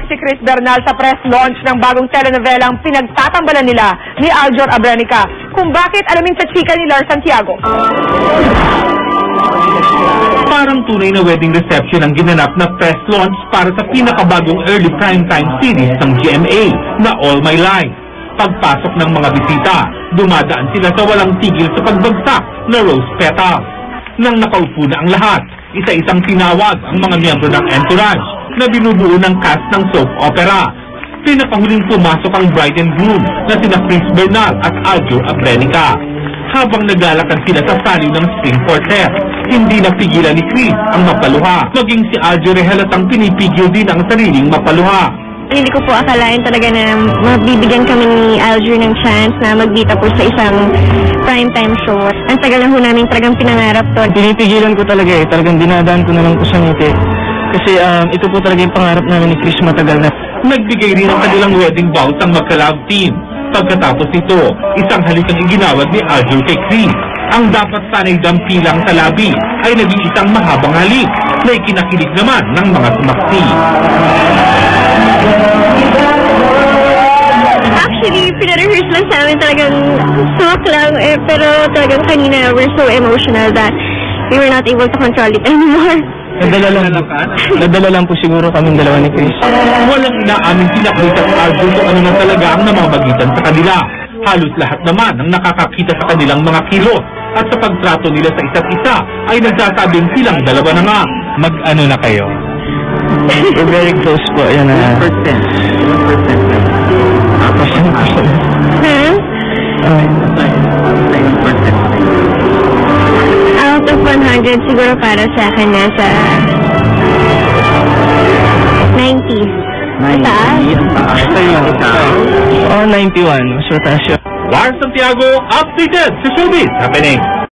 Umiyak si Chris Bernal sa press launch ng bagong telenovelang pinagtatambalan nila ni Aljor Abrenica kung bakit alamin sa chika ni Lars Santiago. Parang tunay na wedding reception ang ginanap na press launch para sa pinakabagong early primetime series ng GMA na All My Life. Pagpasok ng mga bisita, dumadaan sila sa walang tigil sa pagbagsak na rose petals. Nang nakaupo na ang lahat, isa-isang tinawag ang mga miyembro ng entourage na binubuo ng cast ng soap opera. Pinakahuling pumasok ang bride and groom na sina Chris Bernal at Aljur Abrenica. Habang naglalakad sila sa saliw ng string quartet, hindi napigilan ni Chris ang mapaluha. Maging si Aljur ay halatang pinipigil din ang sariling mapaluha. Hindi ko po akalain talaga na mabibigyan kami ni Alger ng chance na magbita po sa isang primetime show. Ang tagal na ho namin talagang pinangarap to. Pinipigilan ko talaga eh. Talagang dinadaan ko na lang po sa ngiti. Kasi um, ito po talaga yung pangarap namin ni Chris matagal na. Nagbigay rin ng kanilang wedding vows ang magka-love team. Pagkatapos nito, isang halikang iginawad ni Aljur kay Chris. Ang dapat sanay dampilang sa labi ay naging isang mahabang halik na ikinakilig naman ng mga sumaksi. Actually, pinarehearse lang sa amin talagang talk lang eh, pero talagang kanina we're so emotional that we were not able to control it anymore. Nadala lang, nadala lang po siguro kaming dalawa ni Chris. Walang inaamin sila kung isang kung ano na talaga ang namamagitan sa kanila. Halos lahat naman ang nakakakita sa kanilang mga kilos at sa pagtrato nila sa isa't isa ay nagsasabing silang dalawa na nga. Mag-ano na kayo? We're very close po, yan na. 1%. 1% siguro para sa akin nasa 90. Mataas? Ito yung Oh, 91. Mas mataas yun. Lars Santiago, updated sa showbiz happening.